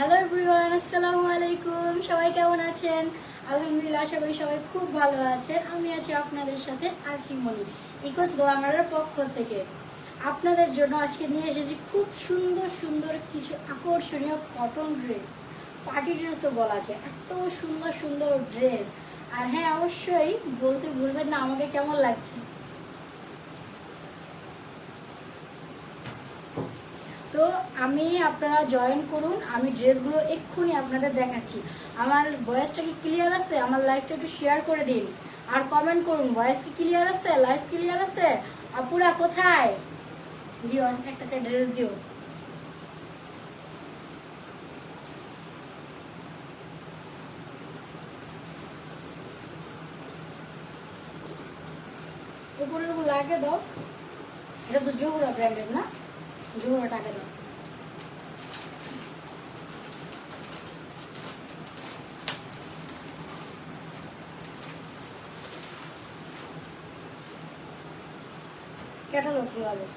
Hello everyone আসসালামু আলাইকুম। সবাই কেমন আছেন? আলহামদুলিল্লাহ, আশা করি সবাই খুব ভালো আছেন। আমি আছি আপনাদের সাথে আখিমণি ইকোজ গ্লামারের পক্ষ থেকে। আপনাদের জন্য আজকে নিয়ে এসেছি খুব সুন্দর সুন্দর কিছু আকর্ষণীয় কটন ড্রেস পার্টি ড্রেসও বলা যায়। এত সুন্দর সুন্দর ড্রেস আর হ্যাঁ অবশ্যই বলতে ভুলবেন না আমাকে কেমন লাগছে? তো আমি আপনারা জয়েন করুন, আমি ড্রেসগুলো এক্ষুনি আপনাদের দেখাচ্ছি। আমার ভয়েসটা কি ক্লিয়ার আছে? আমার লাইফটা একটু শেয়ার করে দিন। আর কমেন্ট করুন ভয়েস কি ক্লিয়ার আছে? লাইফ ক্লিয়ার আছে? আপুরা কোথায়? দিও, একটা একটা ড্রেস দিও। উপরেরগুলো আগে দাও। এটা তো জোহরা ব্র্যান্ডের না? জোহরা টাকা দাও ক্যাটালগ দেওয়া যায়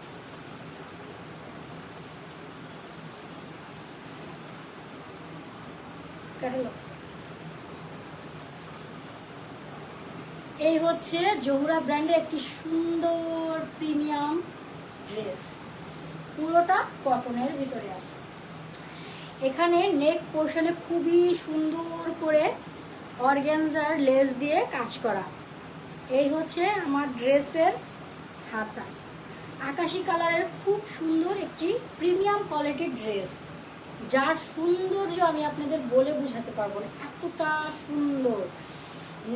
এই হচ্ছে জহুরা ব্র্যান্ডের একটি সুন্দর প্রিমিয়াম ড্রেস। পুরোটা কটনের ভিতরে আছে। এখানে নেক পোর্শনে খুবই সুন্দর করে অর্গ্যানজার লেস দিয়ে কাজ করা। এই হচ্ছে আমার ড্রেসের হাতা। আকাশি কালারের খুব সুন্দর একটি প্রিমিয়াম কোয়ালিটির ড্রেস। যার সৌন্দর্য আমি আপনাদের বলে বোঝাতে পারব না, এতটা সুন্দর।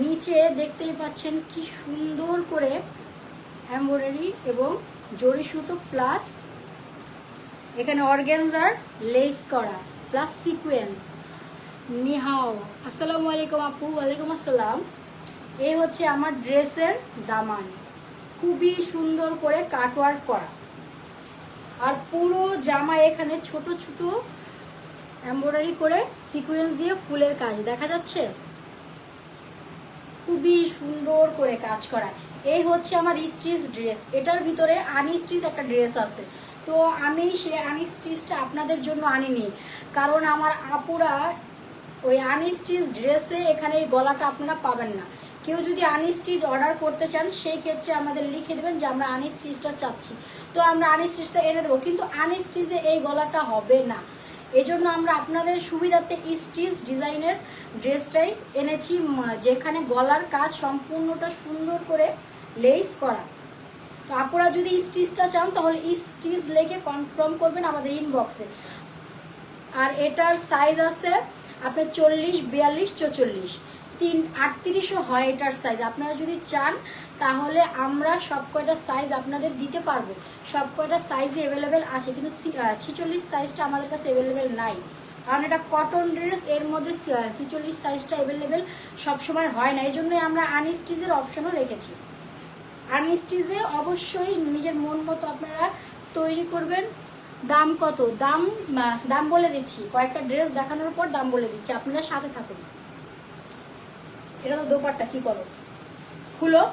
নিচে দেখতেই পাচ্ছেন কি সুন্দর করে এমব্রয়ডারি এবং জরি সুতো প্লাস এখানে অর্গ্যানজার লেস করা প্লাস সিকোয়েন্স নিহাও, আসসালামু আলাইকুম আপু, ওয়ালাইকুম আসসালাম। এই হচ্ছে আমার ড্রেসের দামান। খুবই সুন্দর করে কাটওয়ার্ক করা। আর পুরো জামা এখানে ছোট ছোট এমব্রয়ডারি করে সিকুয়েন্স দিয়ে ফুলের কাজ, দেখা যাচ্ছে? খুবই সুন্দর করে কাজ করা। এই হচ্ছে আমার স্টিচ ড্রেস এটার ভিতরে আনস্টিচ একটা ড্রেস আছে। তো আমি সে সেই আনস্টিচটা আপনাদের জন্য আনিনি। কারণ আমার আপুরা ওই আনস্টিচ ড্রেসে এখানে এই গলাটা আপনারা পাবেন না। কেউ যদি আনস্টিচ অর্ডার করতে চান, সেই ক্ষেত্রে আমাদের লিখে দেবেন যে আমরা আনস্টিচটা চাচ্ছি। তো আমরা আনস্টিচটা এনে দেবো, কিন্তু আনস্টিচে এই গলাটা হবে না। এজন্য আমরা আপনাদের সুবিধার্থে স্টিচ ডিজাইনের ড্রেসটাই এনেছি যেখানে গলার কাজ সম্পূর্ণটা সুন্দর করে লেস করা। তো আপনারা যদি স্টিচটা চান, তাহলে স্টিচ লেখে কনফার্ম করবেন আমাদের ইনবক্সে আর এটার সাইজ আছে আপনার চল্লিশ, বিয়াল্লিশ, চৌচল্লিশ। তিন, আটত্রিশও হয় এটার সাইজ আপনারা যদি চান, তাহলে আমরা সব কয়টা সাইজ আপনাদের দিতে পারব। সব কয়টা সাইজে অ্যাভেলেবেল আছে, কিন্তু ছিচল্লিশ সাইজটা আমাদের কাছে অ্যাভেলেবেল নাই। কারণ এটা কটন ড্রেস এর মধ্যে ছিচল্লিশ সাইজটা অ্যাভেলেবেল সবসময় হয় না। এই জন্যই আমরা আনস্টিচের অপশনও রেখেছি। আনস্টিচে অবশ্যই নিজের মন মতো আপনারা তৈরি করবেন। দাম কত? দাম দাম বলে দিচ্ছি। কয়েকটা ড্রেস দেখানোর পর দাম বলে দিচ্ছি। আপনারা সাথে থাকুন। এটা তো দোপারটা কি করো? খুলো।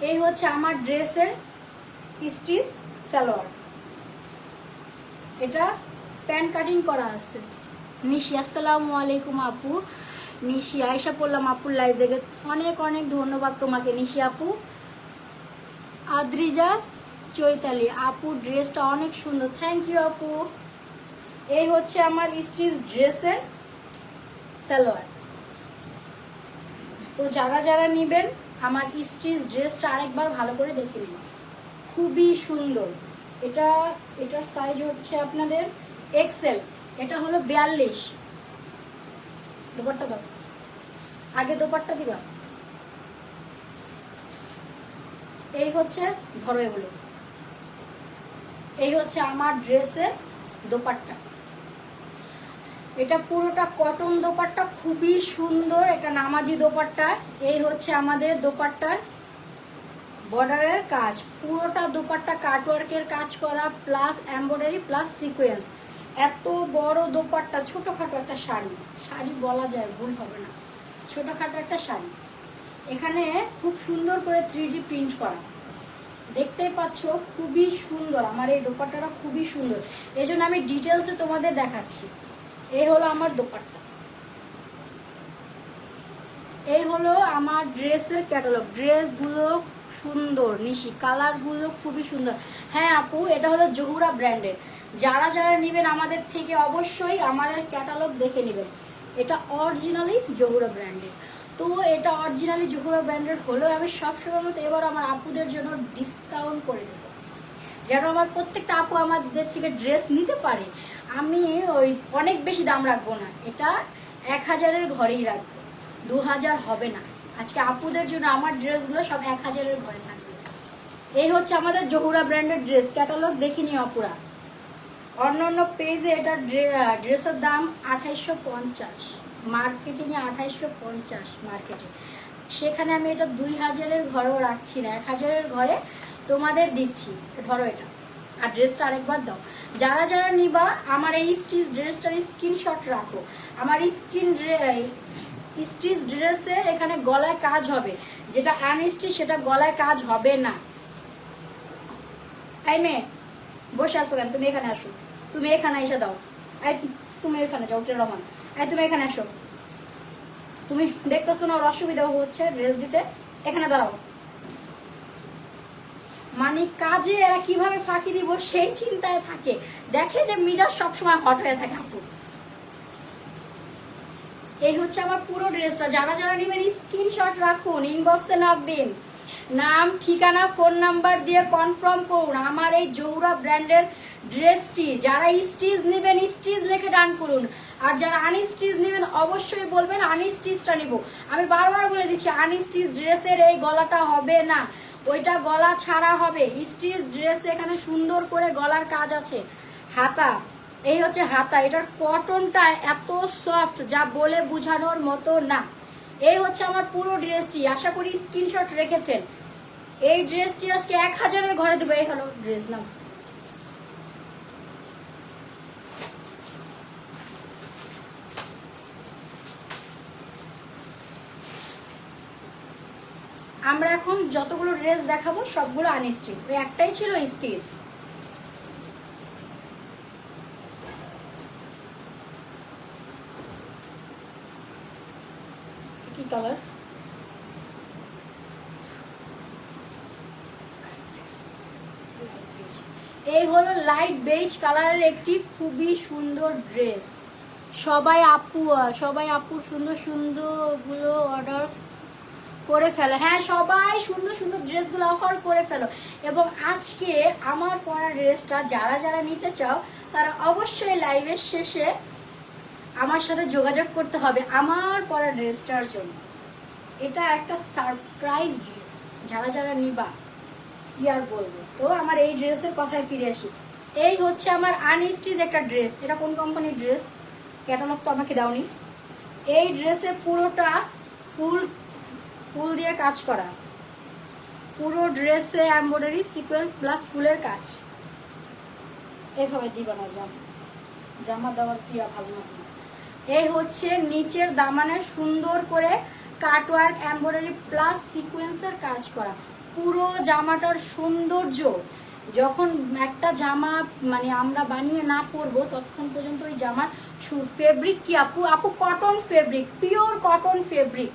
এই হচ্ছে আমার ড্রেসের স্টিচ সালোয়ার। এটা প্যান্ট কাটিং করা আছে। নিশি, আসসালামু আলাইকুম আপু। নিশি আয়সা পড়লাম আপুর লাইভ দেখে অনেক অনেক ধন্যবাদ তোমাকে নিশি আপু। আদ্রিজা চৈতালি, আপুর ড্রেসটা অনেক সুন্দর। থ্যাংক ইউ আপু। এই হচ্ছে আমার স্টিচ ড্রেসের সালোয়ার। তো যারা যারা নেবেন, আমার স্টিচ ড্রেসটা আরেকবার ভালো করে দেখে নিন। খুবই সুন্দর। এটা, এটার সাইজ হচ্ছে আপনাদের এক্সেল এটা হলো বিয়াল্লিশ। দোপাট্টা দাও। আগে দোপাট্টা দিবা। এই হচ্ছে, ধরো এগুলো। এই হচ্ছে আমার ড্রেসের দোপাট্টা। এটা পুরোটা কটন দোপাট্টা, খুবই সুন্দর, এটা নামাজি দোপাট্টা। এই হচ্ছে আমাদের দোপাট্টার বর্ডারের কাজ, পুরোটা দোপাট্টা কাটওয়ার্কের কাজ করা প্লাস এমব্রয়ডারি প্লাস সিকোয়েন্স এত বড় দোপাট্টা, ছোটোখাটো একটা শাড়ি। শাড়ি বলা যায়, ভুল হবে না। ছোটোখাটো একটা শাড়ি। এখানে খুব সুন্দর করে থ্রি প্রিন্ট করা। দেখতেই পাচ্ছ, খুবই সুন্দর। আমার এই দোপাট্টাটা খুবই সুন্দর। এই জন্য আমি ডিটেলসে তোমাদের দেখাচ্ছি। এই হলো আমার দোপাট্টা। এই হলো আমার ড্রেসের ক্যাটালগ ড্রেসগুলো সুন্দর, নিশি। কালারগুলো খুবই সুন্দর। হ্যাঁ আপু, এটা হলো জহুরা ব্র্যান্ডের। যারা যারা নেবেন আমাদের থেকে অবশ্যই আমাদের ক্যাটালগ দেখে নেবেন। এটা অরিজিনালি জহুরা ব্র্যান্ডের তো এটা অরিজিনালি জহুরা ব্র্যান্ডের হলেও আমি সবসময় মতো এবার আমার আপুদের জন্য ডিসকাউন্ট করে দেবো। যেন আমার প্রত্যেকটা আপু আমাদের থেকে ড্রেস নিতে পারে। আমি ওই অনেক বেশি দাম রাখব না। এটা এক হাজারের ঘরেই রাখব। দু হাজার হবে না। আজকে আপুদের জন্য আমার ড্রেসগুলো সব এক হাজারের ঘরে থাকবে। এই হচ্ছে আমাদের জহুরা ব্র্যান্ডের ড্রেস ক্যাটালগ দেখিনি অপুরা অন্য অন্য পেজে এটা ড্রেসের দাম আঠাইশশো পঞ্চাশ। মার্কেটিংয়ে আঠাইশশো পঞ্চাশ মার্কেটে সেখানে আমি এটা দুই হাজারের ঘরেও রাখছি না, এক হাজারের ঘরে তোমাদের দিচ্ছি। ধরো এটা। আর ড্রেসটা আরেকবার দাও। যারা যারা নিবা, আমার এই স্টিচ ড্রেসটার স্ক্রিনশট রাখো। আমার স্কিন স্টিচ ড্রেসের এখানে গলায় কাজ হবে। যেটা আনস্টিচ সেটা গলায় কাজ হবে না। এই মেয়ে, বসে আসো কেন? তুমি এখানে আসো। তুমি এখানে এসে দাও। তুমি এখানে যাও উঠে রমান তুমি এখানে এসো। তুমি দেখতেছো না ওর অসুবিধা হচ্ছে ড্রেস দিতে? এখানে দাঁড়াও। মানে কাজে এরা কীভাবে ফাঁকি দিব সেই চিন্তায় থাকে। দেখে যে মিজাজ সবসময় হট হয়ে থাকে, আপু। এই হচ্ছে আমার পুরো ড্রেসটা যারা যারা নেবেন স্ক্রিনশট রাখুন ইনবক্সে নক দিন। নাম, ঠিকানা, ফোন নাম্বার দিয়ে কনফার্ম করুন। আমার এই জৌরা ব্র্যান্ডের ড্রেসটি, যারা স্টিচ নেবেন স্টিচ লিখে ডান করুন। আর যারা আনস্টিচ নেবেন, অবশ্যই বলবেন আনস্টিচটা নিব। আমি বারবার বলে দিচ্ছি আনস্টিচ ড্রেসের এই গলাটা হবে না। ওইটা গলা ছাড়া হবে। স্টিচ ড্রেস এখানে সুন্দর করে গলার কাজ আছে। হাতা, এই হচ্ছে হাতা। এটার কটনটা এত সফট যা বলে বোঝানোর মতো না। এই হচ্ছে আমার পুরো ড্রেসটি। আশা করি স্ক্রিনশট রেখেছেন। এই ড্রেসটি আজকে এক হাজারের ঘরে দেবো। এই হলো ড্রেস নাম আমরা এখন যতগুলো ড্রেস দেখাবো, সবগুলো আনস্টিচ ওই একটাই ছিল স্টিচ কালার এই হলো লাইট বেজ কালারের একটি খুবই সুন্দর ড্রেস সবাই আপু, সবাই আপুর সুন্দর সুন্দরগুলো অর্ডার করে ফেলো। হ্যাঁ সবাই সুন্দর সুন্দর ড্রেসগুলো অফার করে ফেলো। এবং আজকে আমার পরা ড্রেসটা যারা যারা নিতে চাও, তারা অবশ্যই লাইভের শেষে আমার সাথে যোগাযোগ করতে হবে আমার পরা ড্রেসটার জন্য। এটা একটা সারপ্রাইজ ড্রেস যারা যারা নিবা, কি আর বলব? তো আমার এই ড্রেসের কথায় ফিরে আসি। এই হচ্ছে আমার আনস্টিচ একটা ড্রেস এটা কোন কোম্পানির ড্রেস ক্যাটালগ তো আমাকে দাওনি। এই ড্রেসে পুরোটা ফুল ফুল দিয়ে কাজ করা। পুরো ড্রেসে এমব্রয়ডারি সিকোয়েন্স প্লাস ফুলের কাজ। এভাবে দিবা না জামা। জামা দেওয়ার দিয়া ভালো না এই হচ্ছে নিচের দামানে সুন্দর করে কাটওয়ার্ক, এমব্রয়ডারি প্লাস সিকোয়েন্সের কাজ করা। পুরো জামাটার সৌন্দর্য, যখন একটা জামা মানে আমরা বানিয়ে না পরবো, ততক্ষণ পর্যন্ত ওই জামার ফেব্রিক কি আপু? আপু cotton fabric pure cotton fabric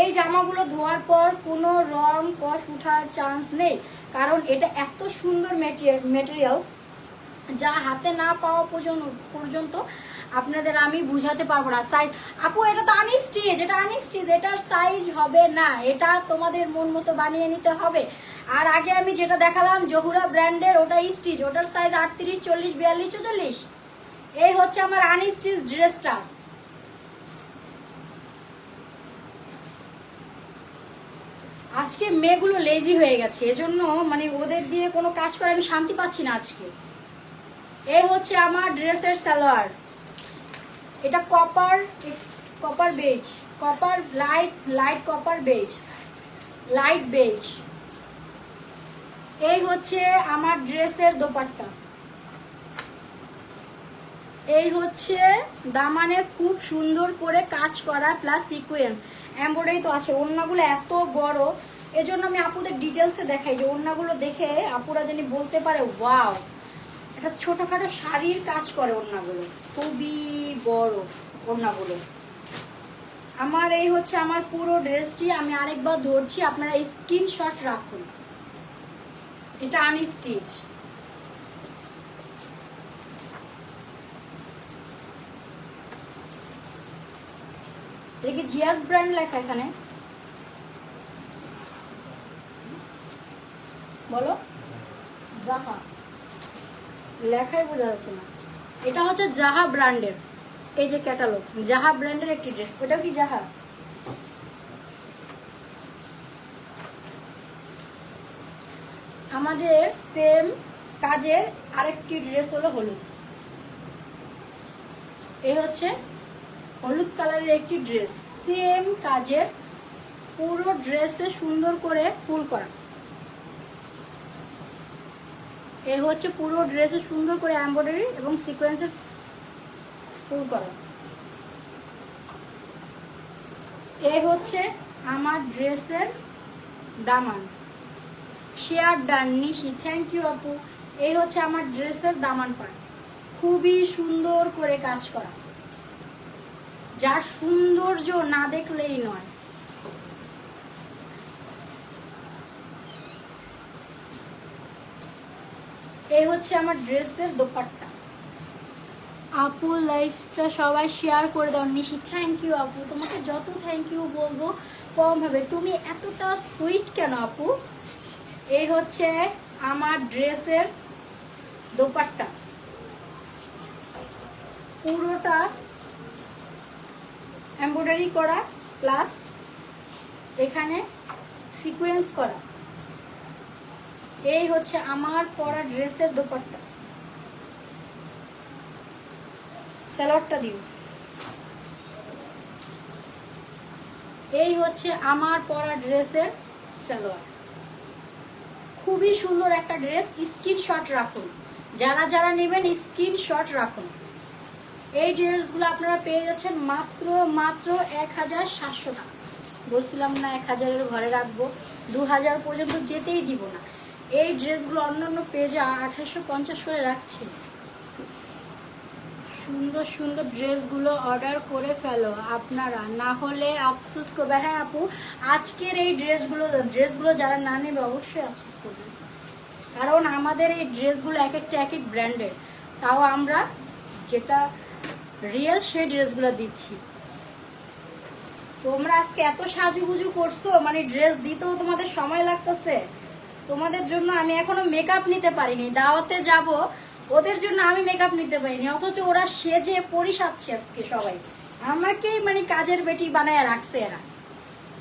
এই জামাগুলো ধোয়ার পর কোনো রং কষ উঠার চান্স নেই, কারণ এটা এত সুন্দর মেটেরিয়াল যা হাতে না পাওয়া পর্যন্ত পর্যন্ত আপনাদের আমি বুঝাতে পারব না। সাইজ আপু, এটা তো আনস্টিচ এটা আনস্টিচ এটার সাইজ হবে না। এটা তোমাদের মন মতো বানিয়ে নিতে হবে। আর আগে আমি যেটা দেখালাম, জহুরা ব্র্যান্ডের, ওটা স্টিচ ওটার সাইজ আটত্রিশ, চল্লিশ, বিয়াল্লিশ, চল্লিশ। এই হচ্ছে আমার আনস্টিচ ড্রেসটা আজকে মেয়েগুলো লেজি হয়ে গেছে, এজন্য মানে ওদের দিয়ে কোনো কাজ করে আমি শান্তি পাচ্ছি না আজকে। এই হচ্ছে আমার ড্রেসের সালোয়ার। এটা copper copper beige copper light light copper beige light beige এই হচ্ছে আমার ড্রেসের দোপাট্টা। এই হচ্ছে দামানে খুব সুন্দর করে কাজ করা প্লাস সিকুয়েন্স এমব্রয়ডারি তো আছে অন্যগুলো এত বড়। এজন্য আমি আপুদের ডিটেলসে দেখাই যে ওড়নাগুলো দেখে আপুরা জানি বলতে পারে ওয়াও একটা ছোটোখাটো শাড়ির কাজ করে ওড়নাগুলো। খুবই বড় ওড়নাগুলো। আমার এই হচ্ছে আমার পুরো ড্রেসটি, আমি আরেকবার ধরছি, আপনারা স্ক্রিনশট রাখুন। এটা আনস্টিচ দেখি জিয়াস ব্র্যান্ড লেখা এখানে। বলো? জাহা। লেখাই বোঝা যাচ্ছে না। এটা হচ্ছে জাহা ব্র্যান্ডের, এই যে ক্যাটালগ, জাহা ব্র্যান্ডের একটি ড্রেস। ওটাও কি জাহা? আমাদের সেম কাজের আরেকটি ড্রেস হলো হলুদ। এই হচ্ছে হলুদ কালারের একটি ড্রেস। সেম কাজের পুরো ড্রেসে সুন্দর করে ফুল করা। এই হচ্ছে পুরো ড্রেসে সুন্দর করে এমব্রয়ডারি এবং সিকোয়েন্সের ফুল করা। এ হচ্ছে আমার ড্রেসের দামান। Share done Nishi thank you আপু। এই হচ্ছে আমার ড্রেসের দামান পাট খুবই সুন্দর করে কাজ করা। যার সৌন্দর্য না দেখলেই নয়। এই হচ্ছে আমার ড্রেসের দোপাট্টা। আপু লাইফটা সবাই শেয়ার করে দাও, নিশি থ্যাংক ইউ আপু। তোমাকে যত থ্যাংক ইউ বলব, কম হবে। তুমি এতটা সুইট কেন আপু? এই হচ্ছে আমার ড্রেসের দোপাট্টা। পুরোটা এমব্রয়ডারি করা প্লাস এখানে সিকোয়েন্স করা। এই হচ্ছে আমার পরা ড্রেসের দোপাট্টা। স্যালোয়ারটা দিও। এই হচ্ছে আমার পরা ড্রেসের সালোয়ার। খুবই সুন্দর একটা ড্রেস, স্ক্রিনশট রাখুন। যারা যারা নেবেন, স্ক্রিনশট রাখুন। এই ড্রেসগুলো আপনারা পেয়ে যাচ্ছেন মাত্র মাত্র এক হাজার সাতশো টাকা। বলছিলাম না এক হাজারের ঘরে রাখব। দু হাজার পর্যন্ত যেতেই দিব না। এই ড্রেসগুলো অন্য অন্য পেজে আঠাশশো পঞ্চাশ করে রাখছি। সুন্দর সুন্দর ড্রেসগুলো অর্ডার করে ফেলো আপনারা। না হলে আফসোস করবে। হ্যাঁ আপু, আজকের এই ড্রেসগুলো ড্রেসগুলো যারা না নেবে অবশ্যই আফসোস করবে। কারণ আমাদের এই ড্রেসগুলো এক একটা, এক এক ব্র্যান্ডের। তাও আমরা যেটা রিয়েল সেই ড্রেসগুলো দিচ্ছি। তোমরা আজকে এত সাজুগুজু করছ মানে ড্রেস দিতেও তোমাদের সময় লাগতেছে। তোমাদের জন্য আমি এখনও মেকআপ নিতে পারিনি, দাওয়াতে যাব, ওদের জন্য আমি মেকআপ নিতে পারিনি, অথচ ওরা সেজে পরিসাচ্ছে আজকে সবাই। আমাকেই মানে কাজের বেটি বানায় রাখছে এরা।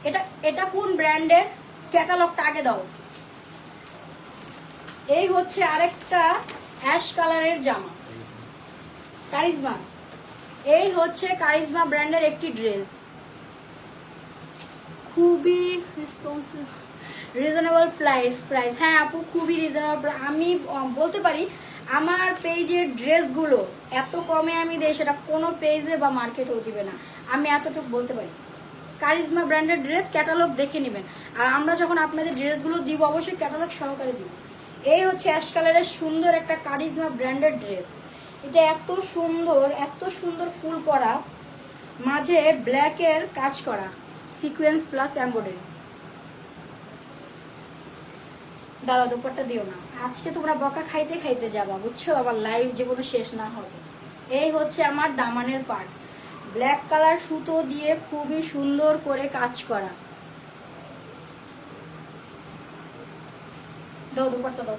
এটা এটা কোন ব্র্যান্ডের ক্যাটালগটা আগে দাও। এই হচ্ছে আরেকটা অ্যাশ কালারের জামা। কারিজমা। এই হচ্ছে কারিজমা ব্র্যান্ডের একটি ড্রেস খুবই রেসপন্সিভ রিজনেবল প্রাইস প্রাইস হ্যাঁ আপু, খুবই রিজনেবল আমি বলতে পারি, আমার পেজের ড্রেসগুলো এত কমে আমি দেই, সেটা কোনো পেজে বা মার্কেটেও দিবে না। আমি এতটুকু বলতে পারি। কারিজমা ব্র্যান্ডের ড্রেস ক্যাটালগ দেখে নেবেন। আর আমরা যখন আপনাদের ড্রেসগুলো দিব, অবশ্যই ক্যাটালগ সহকারে দিব। এই হচ্ছে অ্যাশ কালারের সুন্দর একটা কারিজমা ব্র্যান্ডের ড্রেস এটা এত সুন্দর এত সুন্দর ফুল করা, মাঝে ব্ল্যাকের কাজ করা সিকোয়েন্স প্লাস এম্ব্রয়ডারি দাদা দুপুরটা দিও না। আজকে তোমরা বকা খাইতে খাইতে যাবা, বুঝছ? আমার লাইভ জীবনে শেষ না হবে। এই হচ্ছে আমার দামানের পার্ট ব্ল্যাক কালার সুতো দিয়ে খুবই সুন্দর করে কাজ করা। দাও দাও।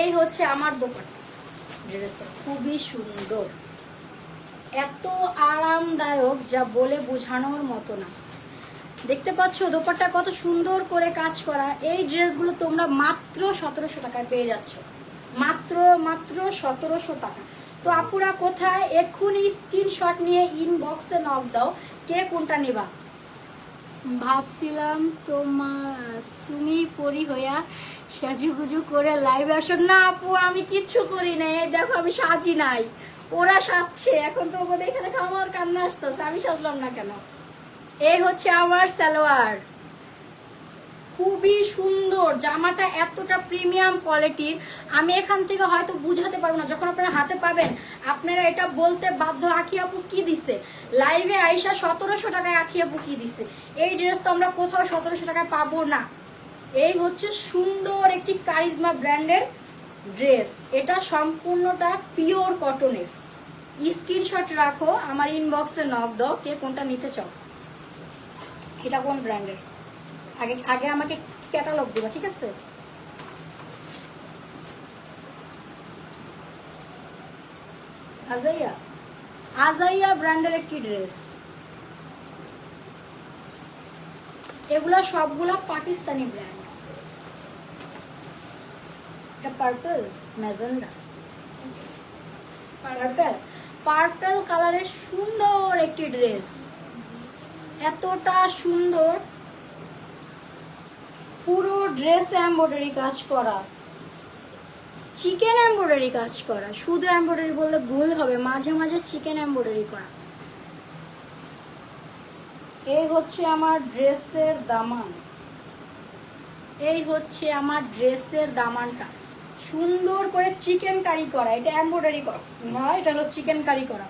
এই হচ্ছে আমার ড্রেসটা খুবই সুন্দর। এত আরামদায়ক যা বলে বোঝানোর মতো না। দেখতে পাচ্ছ, দোপাট্টা কত সুন্দর করে কাজ করা। এই ড্রেসগুলো তোমরা মাত্র সতেরোশো টাকায় পেয়ে যাচ্ছ। মাত্র মাত্র সতেরোশো টাকা। তো আপুরা কোথায়? এক্ষুনি স্ক্রিনশট নিয়ে ইনবক্সে নক দাও। কে কোনটা নেবা? ভাবছিলাম তোমার, তুমি পরি হইয়া সাজুগুজু করে লাইভ আসো না আপু, আমি কিচ্ছু করি এই দেখো, আমি সাজি নাই। ওরা সাজছে, এখন তো ওকে এখানে আমার কান্না আসতেছে, আমি সাজলাম না কেন? এই হচ্ছে আমার সালোয়ার। খুবই সুন্দর, জামাটা এতটা প্রিমিয়াম কোয়ালিটির আমি এখান থেকে হয়তো বুঝাতে পারব না, যখন আপনারা হাতে পাবেন, আপনারা এটা বলতে বাধ্য আখি আপু কি দিছে? লাইভে আইসা সতেরোশো টাকায় আখি আপু কি দিছে? এই ড্রেস তো আমরা কোথাও সতেরোশো টাকায় পাবো না। এই হচ্ছে সুন্দর একটি কারিজমা ব্র্যান্ডের ড্রেস এটা সম্পূর্ণটা পিওর কটনের স্ক্রিনশট রাখো আমার ইনবক্সে নক দাও কে কোনটা নিতে চাও। এটা কোন ব্র্যান্ডের আগে আগে আমাকে ক্যাটালগ দিবা ঠিক আছে? আজাইয়া আজাইয়া ব্র্যান্ডের একটি ড্রেস এগুলা সবগুলা পাকিস্তানি ব্র্যান্ড এটা পার্পল ম্যাজেন্ডা পার্পল পার্পল কালারের সুন্দর একটি ড্রেস। এতটা সুন্দর। পুরো ড্রেস এমব্রয়ডারি কাজ করা। চিকেন এমব্রয়ডারি কাজ করা। শুধু এমব্রয়ডারি বললে ভুল হবে, মাঝে মাঝে চিকেন এমব্রয়ডারি করা। এই হচ্ছে আমার ড্রেসের দামান। এই হচ্ছে আমার ড্রেসের দামানটা। সুন্দর করে চিকেন কারি করা, এটা এমব্রয়ডারি করা। না, এটা হলো চিকেন কারি করা।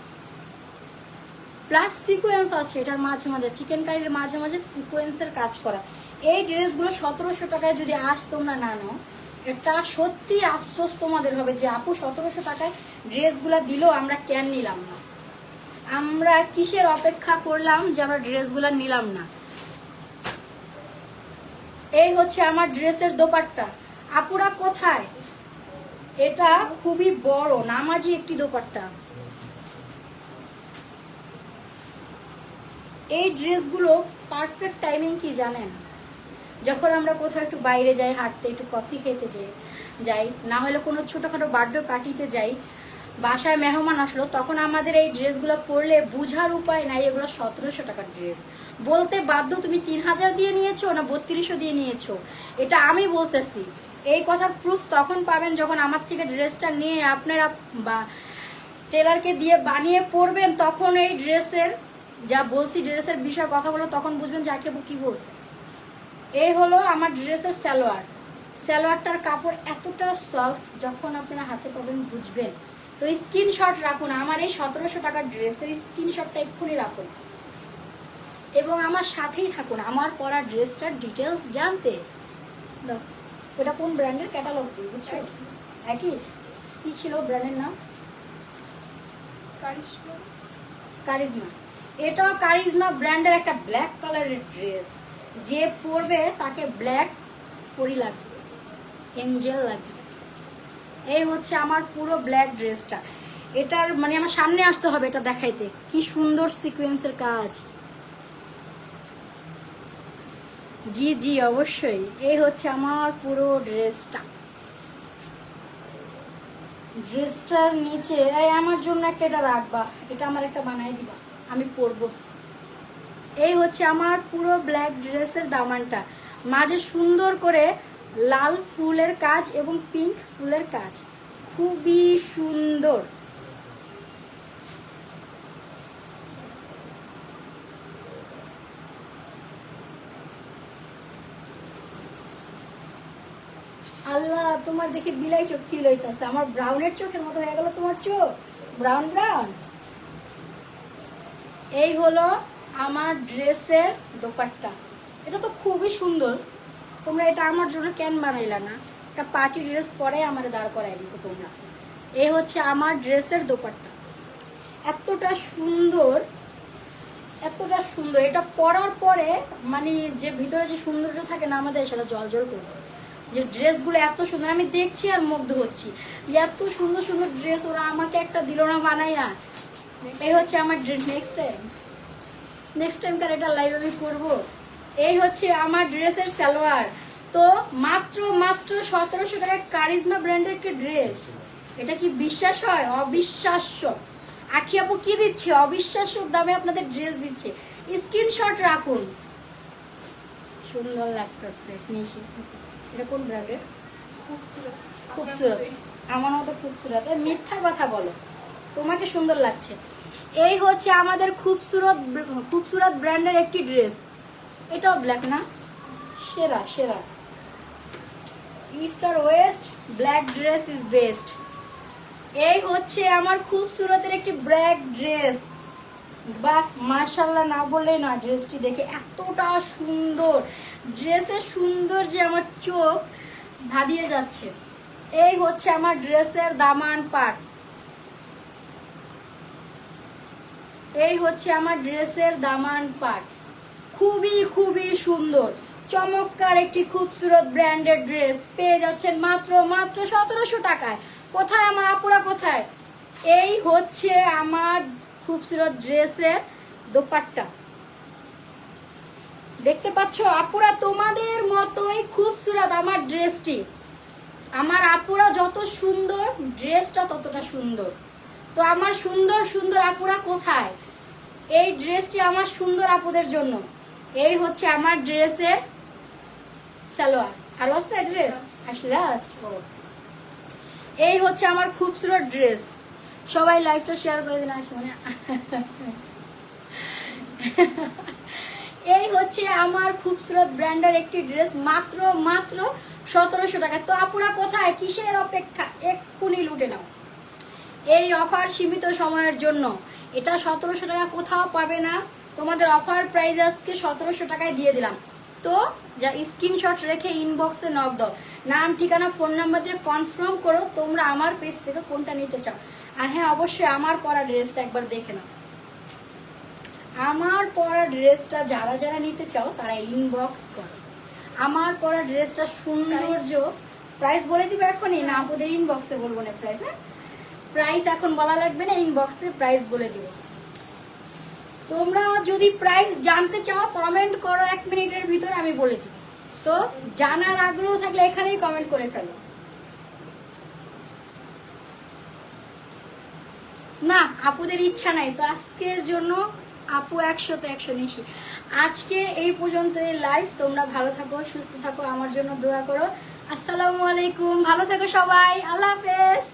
প্লাস সিকোয়েন্স আছে, এটার মাঝে মাঝে চিকেন কারির মাঝে মাঝে সিকোয়েন্সের কাজ করা। এই ড্রেসগুলো সতেরোশো টাকায় যদি আজ তোমরা না নাও, এটা সত্যি আফসোস তোমাদের হবে যে আপু সতেরোশো টাকায় ড্রেসগুলো দিলেও আমরা কেন নিলাম না? আমরা কিসের অপেক্ষা করলাম যে আমরা ড্রেসগুলো নিলাম না? এই হচ্ছে আমার ড্রেসের দোপাট্টা। আপুরা কোথায়? এটা খুবই বড়, নামাজি একটি দোপাট্টা। এই ড্রেসগুলো পারফেক্ট টাইমিং কি জানেন? যখন আমরা কোথাও একটু বাইরে যাই, হাঁটতে, একটু কফি খেতে যাই যাই, না হলে কোনো ছোটোখাটো বার্থডে পার্টিতে যাই, বাসায় মেহমান আসলো, তখন আমাদের এই ড্রেসগুলো পরলে বুঝার উপায় নাই, এগুলো সতেরোশো টাকার ড্রেস। বলতে বাধ্য তুমি তিন হাজার দিয়ে নিয়েছো না বত্রিশশো দিয়ে নিয়েছো? এটা আমি বলতেছি। এই কথা প্রুফ তখন পাবেন যখন আমার থেকে ড্রেসটা নিয়ে আপনারা বা টেলারকে দিয়ে বানিয়ে পরবেন, তখন এই ড্রেসের যা বলছি ড্রেসের বিষয়ে কথা বলো তখন বুঝবেন যাকে কি বলছে। এই হলো আমার ড্রেসের সালোয়ার। সালোয়ারটার কাপড় এতটা সফট যখন আপনারা হাতে পাবেন বুঝবেন। তো স্ক্রিনশট রাখুন, আমার এই সতেরোশো টাকার ড্রেসের স্ক্রিনশটটা এক্ষুনি রাখুন। এবং আমার সাথেই থাকুন, আমার পরা ড্রেসটার ডিটেলস জানতে। এটা কোন ব্র্যান্ডের ক্যাটালগ দিই বুঝছ? একই? কি ছিল ব্র্যান্ডের নাম? কারিজমা এটা কারিজমা ব্র্যান্ডের একটা ব্ল্যাক কালারের ড্রেস যে পরবে তাকে ব্ল্যাক পরি লাগবে এঞ্জেল লাগবে। এই হচ্ছে আমার পুরো ব্ল্যাক ড্রেসটা এটার মানে আমার সামনে আসতে হবে এটা দেখাইতে। কি সুন্দর সিকোয়েন্সের কাজ। জি জি, অবশ্যই। এই হচ্ছে আমার পুরো ড্রেসটা। ড্রেসটার নিচে, এই আমার জন্য একটা এটা রাখবা। এটা আমার একটা বানাই দিবা। আমি পরবো। এই হচ্ছে আমার পুরো ব্ল্যাক ড্রেসের দামানটা। মাঝে সুন্দর করে লাল ফুলের কাজ এবং পিঙ্ক ফুলের কাজ। খুবই সুন্দর। আল্লাহ, তোমার দেখে বিলাই চোখ ফিল হইতাছে। আমার ব্রাউনের চোখের মতো হয়ে গেল তোমার চোখ। Brown brown. এই হলো আমার ড্রেসের দোপাট্টা। এটা তো খুবই সুন্দর। তোমরা এটা আমার জন্য কেন বানাইলা না? একটা পার্টি ড্রেস পরে আমার দাঁড় করাই দিছো তোমরা। এই হচ্ছে আমার ড্রেসের দোপাট্টা। এতটা সুন্দর এতটা সুন্দর। এটা পরার পরে মানে যে ভিতরে যে সৌন্দর্য থাকে না আমাদের, সেটা জল জল করবে যে ড্রেসগুলো এত সুন্দর, আমি দেখছি আর মুগ্ধ হচ্ছি। যে এত সুন্দর সুন্দর ড্রেস ওরা আমাকে একটা দিল না, বানাইয়া। এই হচ্ছে আমার dress next time next time কার এটা লাইভ আমি করব? এই হচ্ছে আমার ড্রেসের সালোয়ার। তো মাত্র মাত্র সতেরোশো টাকায় কারিজমা ব্র্যান্ডের একটি ড্রেস এটা কি বিশ্বাস হয়? অবিশ্বাস্য। আখি আপু কি দিচ্ছে? অবিশ্বাস্য দামে আপনাদের ড্রেস দিচ্ছে। স্ক্রিনশট রাখুন। সুন্দর লাগতেছে। এটা কোন ব্র্যান্ডের খুবসুরত। আমার মতো খুবসুরত। মিথ্যা কথা বলো। তোমাকে সুন্দর লাগছে। এই হচ্ছে আমাদের খুবসুরত খুবসুরত ব্র্যান্ডের একটি ড্রেস এটাও ব্ল্যাক না? সেরা সেরা। East or west black dress is best এই হচ্ছে আমার খুবসুরতের একটি ব্ল্যাক ড্রেস বাহ মার্শাল্লাহ না বললেই না ড্রেসটি দেখে এতটা সুন্দর। ড্রেসের সুন্দর যে আমার চোখ ধাঁধিয়ে যাচ্ছে। এই হচ্ছে আমার ড্রেসের দামান পাট। এই হচ্ছে আমার ড্রেসের দামান পাট। খুবই খুবই সুন্দর। চমৎকার একটি খুবসুরত ব্র্যান্ডেড ড্রেস। পেয়ে যাচ্ছেন মাত্র মাত্র সতেরোশো টাকায়। কোথায় আমার আপুরা, কোথায়? এই হচ্ছে আমার খুবসুরত ড্রেসের দোপাট্টা। দেখতে পাচ্ছ, আপুরা তোমাদের মতোই খুবসুরত আমার ড্রেসটি। আমার আপুরা যত সুন্দর, ড্রেসটা ততটা সুন্দর। তো আমার সুন্দর সুন্দর আপুরা কোথায়? এই ড্রেসটি আমার সুন্দর আপুদের জন্য। এই হচ্ছে আমার ড্রেসের সালোয়ার। আর হচ্ছে ড্রেস লাস্ট ও। এই হচ্ছে আমার খুবসুরত ড্রেস। সবাই লাইভটা শেয়ার করে দিন আসি মানে। এই হচ্ছে আমার খুবসুরত ব্র্যান্ডের একটি ড্রেস, মাত্র মাত্র সতেরোশো টাকা। তো আপুরা কোথায়? কিসের অপেক্ষা? এক্ষুনি লুটে নাও। এই অফার সীমিত সময়ের জন্য। এটা সতেরোশো টাকা কোথাও পাবে না। তোমাদের অফার প্রাইস আজকে সতেরোশো টাকায় দিয়ে দিলাম। তো যা স্ক্রিনশট রেখে ইনবক্সে নক দাও। নাম, ঠিকানা ফোন নাম্বার দিয়ে কনফার্ম করো তোমরা আমার পেজ থেকে কোনটা নিতে চাও। আর হ্যাঁ অবশ্যই আমার পরা ড্রেসটা একবার দেখে নাও। আমার পরা ড্রেসটা যারা যারা নিতে চাও, তারা ইনবক্স করো। আমার পরা ড্রেসটা সৌন্দর্য প্রাইস বলে দিবে এখনই, না আপনাদের ইনবক্সে বলব না প্রাইস হ্যাঁ? প্রাইস এখন বলা লাগবে না ইনবক্সে প্রাইস বলে দিব। তোমরা যদি প্রাইস জানতে চাও কমেন্ট করো এক মিনিটের ভিতরে, আমি বলে দিব। তো জানার আগ্রহ থাকলে এখানেই কমেন্ট করে ফেলো। না, আপুদের ইচ্ছা নাই, তো আজকের জন্য আপু একশো তো একশো নিশি। আজকে এই পর্যন্ত এই লাইফ তোমরা ভালো থাকো, সুস্থ থাকো, আমার জন্য দোয়া করো। আসসালামু আলাইকুম। ভালো থাকো সবাই। আল্লাহ হাফেজ।